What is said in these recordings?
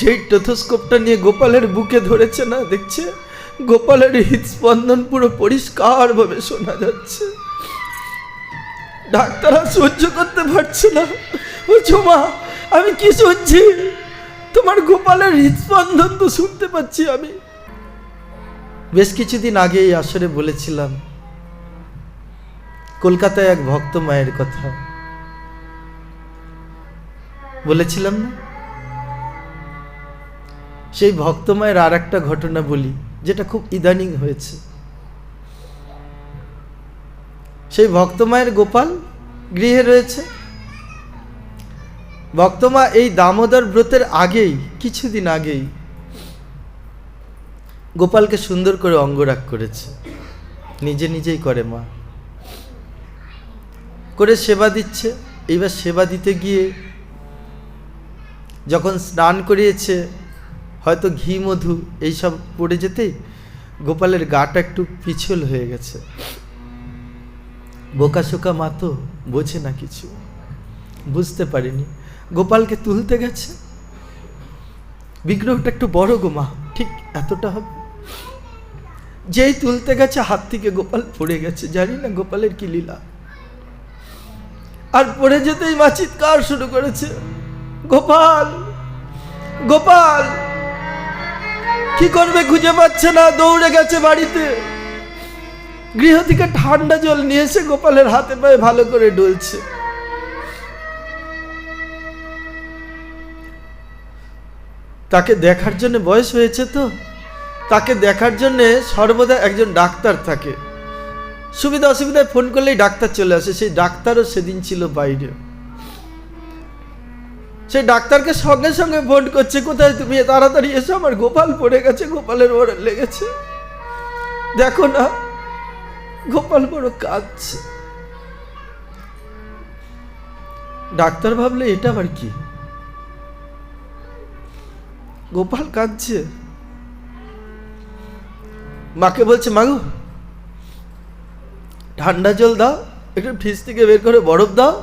যেই টেথোস্কোপটা নিয়ে গোপালের বুকে ধরেছে না, দেখছে? গোপালের হৃদস্পন্দন পুরো পরিষ্কারভাবে শোনা যাচ্ছে। ডাক্তার সহ্য করতে পারছে না। বলছো মা আমি কি শুনছি? তোমার গোপালের হৃদস্পন্দন তো শুনতে পাচ্ছি আমি। বেশ কিছুদিন আগে এই আসরে বলেছিলাম, কলকাতায় এক ভক্ত মায়ের কথা। বলেছিলাম না? সেই ভক্তমায়ের আর একটা ঘটনা বলি, যেটা খুব ইদানিং হয়েছে। সেই ভক্তমায়ের গোপাল গৃহে রয়েছে। ভক্তমা এই দামোদর ব্রতের আগেই, কিছুদিন আগেই গোপালকে সুন্দর করে অঙ্গরাগ করেছে। নিজে নিজেই করে মা। করে সেবা দিচ্ছে। এইবার সেবা দিতে গিয়ে যখন স্নান করিয়েছে হয়তো ঘি, মধু এইসব পড়ে যেতেই গোপালের গাটা একটু পিছল হয়ে গেছে। বোকাশোকা মা তো বোঝে না কিছু। বুঝতে পারিনি। গোপালকে তুলতে গেছে। বিগ্রহটা একটু বড় গো মা, ঠিক এতটা হবে। যেই তুলতে গেছে, হাত থেকে গোপাল পড়ে গেছে। জানি না গোপালের কি লীলা। আর পড়ে যেতেই মা চিৎকার শুরু করেছে। গোপাল গোপাল! কি করবে খুঁজে পাচ্ছে না, দৌড়ে গেছে বাড়িতে। গৃহ থেকে ঠান্ডা জল নিয়ে এসে গোপালের হাতে পায়ে ভালো করে ডলছে। তাকে দেখার জন্য বয়স হয়েছে তো? তাকে দেখার জন্য সর্বদা একজন ডাক্তার থাকে। সুবিধা অসুবিধায় ফোন করলেই ডাক্তার চলে আসে, সেই ডাক্তারও সেদিন ছিল বাইরে। সেই ডাক্তারকে সঙ্গে সঙ্গে ফোন করছে, কোথায় তুমি? তাড়াতাড়ি এসো, আমার গোপাল পড়ে গেছে, গোপালের বড় লেগেছে। দেখো না, গোপাল বড় কাঁদছে। ডাক্তার ভাবলে, এটা আবার কি? গোপাল কাঁদছে। মাকে বলছে, মাগো, ঠান্ডা জল দাও, একটু ফ্রিজ থেকে বের করে বরফ দাও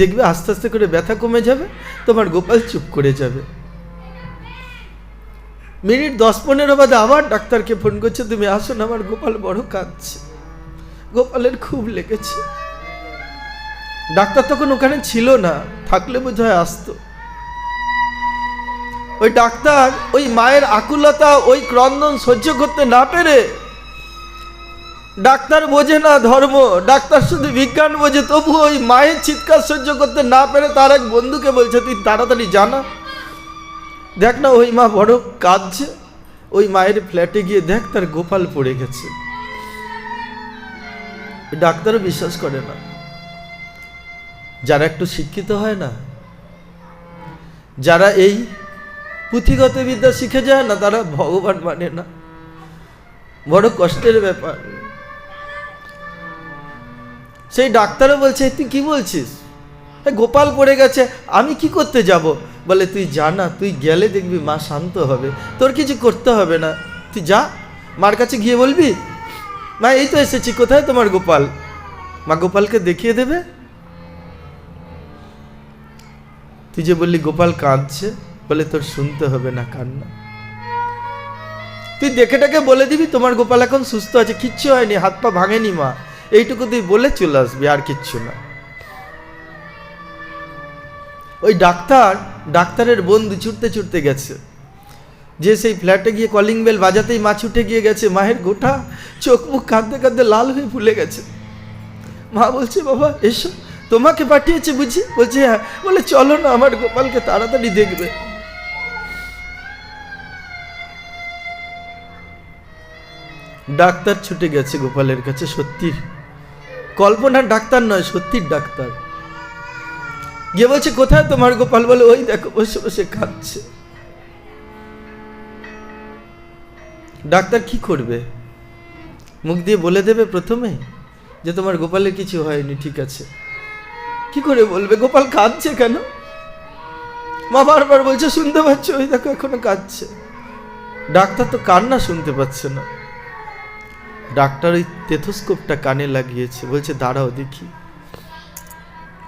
দেখবে আস্তে আস্তে করে ব্যথা কমে যাবে, তোমার গোপাল চুপ করে যাবে। মিনিট দশ পনেরো বাদে আবার ডাক্তারকে ফোন করছে, তুমি আসো না আমার গোপাল বড় কাঁদছে। গোপালের খুব লেগেছে। ডাক্তার তখন ওখানে ছিল না, থাকলে বোধ হয় আসতো। ওই ডাক্তার, ওই মায়ের আকুলতা, ওই ক্রন্দন সহ্য করতে না পেরে ডাক্তার বোঝে না ধর্ম, ডাক্তার শুধু বিজ্ঞান বোঝে, তবু ওই মায়ের চিৎকার সহ্য করতে না পেরে তার এক বন্ধুকে বলছে, তুই তাড়াতাড়ি জানা দেখ না, ওই মা বড় কাঁদছে, ওই মায়ের ফ্ল্যাটে গিয়ে দেখ তার গোপাল পড়ে গেছে। ডাক্তারও বিশ্বাস করে না। যারা একটু শিক্ষিত হয় না, যারা এই পুঁথিগত বিদ্যা শিখে যায় না, তারা ভগবান মানে না। বড় কষ্টের ব্যাপার। সেই ডাক্তারও বলছে তুই কি বলছিস? গোপাল পড়ে গেছে, আমি কি করতে যাব? বলে, তুই যা না, তুই গেলে দেখবি মা শান্ত হবে, তোর কিছু করতে হবে না। তুই যা, মার কাছে গিয়ে বলবি, মা, এই তো এসেছি, কোথায় তোমার গোপাল? মা, গোপালকে দেখিয়ে দেবে? তুই যে বললি, গোপাল কাঁদছে, বলে, তোর শুনতে হবে না কান্না। তুই দেখে বলে দিবি, তোমার গোপাল এখন সুস্থ আছে, কিচ্ছু হয়নি, হাত পা ভাঙেনি মা। এইটুকু তুই বলে চলে আসবি, আর কিচ্ছু না। ওই ডাক্তার, ডাক্তারের বন্ধু ছুটতে ছুটতে গেছে। যে সেই ফ্ল্যাটে গিয়ে কলিং বেল বাজাতেই মা ছুটে গিয়ে গেছে, মায়ের গোটা চোখ মুখ কাঁদতে কাঁদতে লাল হয়ে ফুলে গেছে। মা বলছে, বাবা, এসো, তোমাকে পাঠিয়েছে বুঝি? বলছে হ্যাঁ। বলে, চলো না, আমার গোপালকে তাড়াতাড়ি দেখবে। ডাক্তার ছুটে গেছে গোপালের কাছে সত্যির কল্পনার ডাক্তার নয়, সত্যির ডাক্তার। গিয়ে বলছে, কোথায় তোমার গোপাল বলে? ওই দেখো, বসে বসে খাচ্ছে ডাক্তার কি করবে? মুখ দিয়ে বলে দেবে প্রথমে যে, তোমার গোপালের কিছু হয়নি, ঠিক আছে। কি করে বলবে? গোপাল কাঁদছে কেন? মা বারবার বলছে, শুনতে পাচ্ছ? ওই দেখো, এখনও কাঁদছে। ডাক্তার তো কান্না শুনতে পাচ্ছে না। ডাক্তার ওই টেথোস্কোপটা কানে লাগিয়েছে। বলছে, দাঁড়াও দেখি।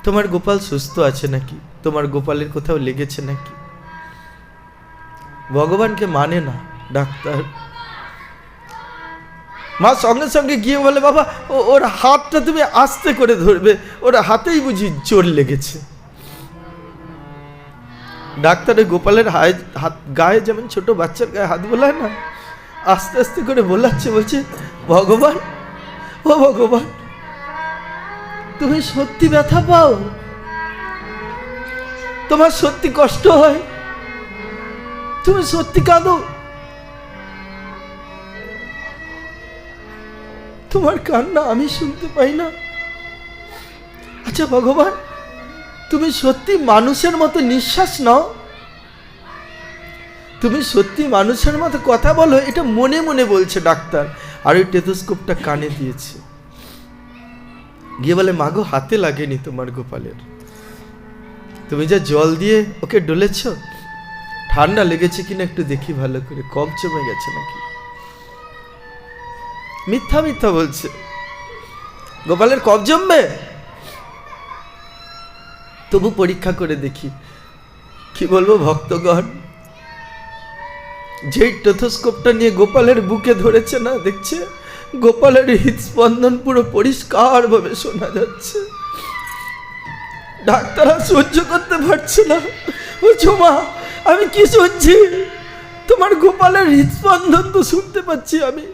তোমার গোপাল সুস্থ আছে নাকি? তোমার গোপালের কোথাও লেগেছে নাকি? ভগবানকে মানে না ডাক্তার। মা সঙ্গে সঙ্গে গিয়ে বলে, বাবা ওর হাতটা তুমি আস্তে করে ধরবে। ওর হাতেই বুঝি জোর লেগেছে। ডাক্তারের গোপালের হায়, হাত, গায়ে যেমন ছোট বাচ্চার গায়ে হাত বোলায় না, আস্তে আস্তে করে বোলাচ্ছে। বলছে ভগবান, ও ভগবান, তুমি সত্যি ব্যথা পাও? তোমার সত্যি কষ্ট হয়? তুমি সত্যি কাঁদো? তোমার কান্না আমি শুনতে পাই না। আচ্ছা ভগবান, তুমি সত্যি মানুষের মতো নিঃশ্বাস নাও। তুমি সত্যি মানুষের মতো কথা বলো, এটা মনে মনে বলছে ডাক্তার। আর ওই টেথোস্কোপটা কানে দিয়েছে। গিয়ে বলে মাগো হাতে লাগেনি তোমার গোপালের। তুমি যা জল দিয়ে ওকে ডলেছ? ঠান্ডা লেগেছে কিনা একটু দেখি ভালো করে। কম জমে গেছে নাকি? মিথ্যা মিথ্যা বলছে। গোপালের কব জমবে? তবু পরীক্ষা করে দেখি। কি বলব, ভক্তগণ? যেই টেথোস্কোপটা নিয়ে গোপালের বুকে ধরেছে না, দেখছে? গোপালের হৃদস্পন্দন পুরো পরিষ্কারভাবে শোনা যাচ্ছে। ডাক্তাররা সহ্য করতে পারছে না। বলছো মা আমি কি শুনছি? তোমার গোপালের হৃদস্পন্দন তো শুনতে পাচ্ছি আমি।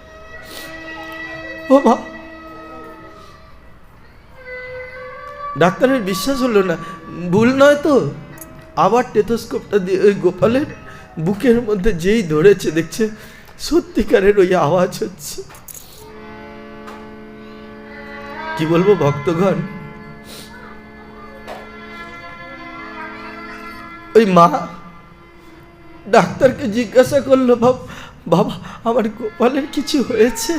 ও মা। ডাক্তারের বিশ্বাস হলো না। ভুল নয় তো? আবার টেথোস্কোপটা দিয়ে ওই গোপালের বুকের মধ্যে যেই ধরেছে, দেখছে সত্যিকারের ওই আওয়াজ হচ্ছে। কি বলব ভক্তগণ? ওই মা ডাক্তারকে জিজ্ঞাসা করল, বাবা বাবা, আমার গোপালের কিছু হয়েছে?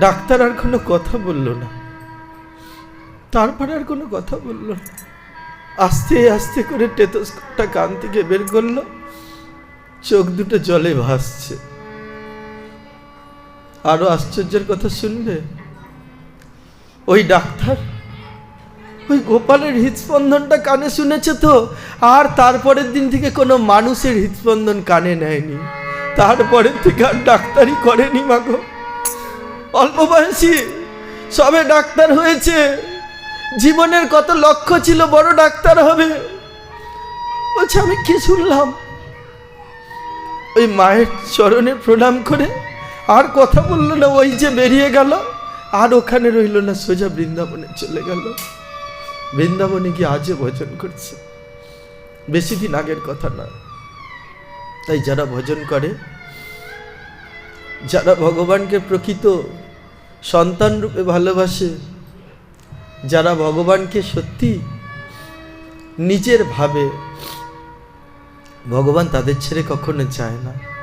ডাক্তার আর কোনো কথা বলল না। তারপর আর কোনো কথা বলল না। আস্তে আস্তে করে টেথোস্কোপটা কান থেকে বের করল। চোখ দুটো জলে ভাসছে। আরও আশ্চর্যের কথা শুনবে ওই ডাক্তার? ওই গোপালের হৃদস্পন্দনটা কানে শুনেছে তো? আর তারপরের দিন থেকে কোনো মানুষের হৃদস্পন্দন কানে নেয়নি। তারপরের থেকে আর ডাক্তারই করেনি মাগো অল্প বয়সী, সবে ডাক্তার হয়েছে। জীবনের কত লক্ষ্য ছিল বড় ডাক্তার হবে। বলছে, আমি কি শুনলাম? ওই মায়ের চরণে প্রণাম করে আর কথা বলল না, ওই যে বেরিয়ে গেল, আর ওখানে রইল না, সোজা বৃন্দাবনে চলে গেল। বৃন্দাবনে গিয়ে আজও ভজন করছে। বেশি দিন আগের কথা না। তাই যারা ভজন করে, যারা ভগবানকে প্রকৃত সন্তান রূপে ভালোবাসে যারা ভগবানকে সত্যি নিজের ভাবে ভগবান তাদের ছেড়ে কখনো চায় না।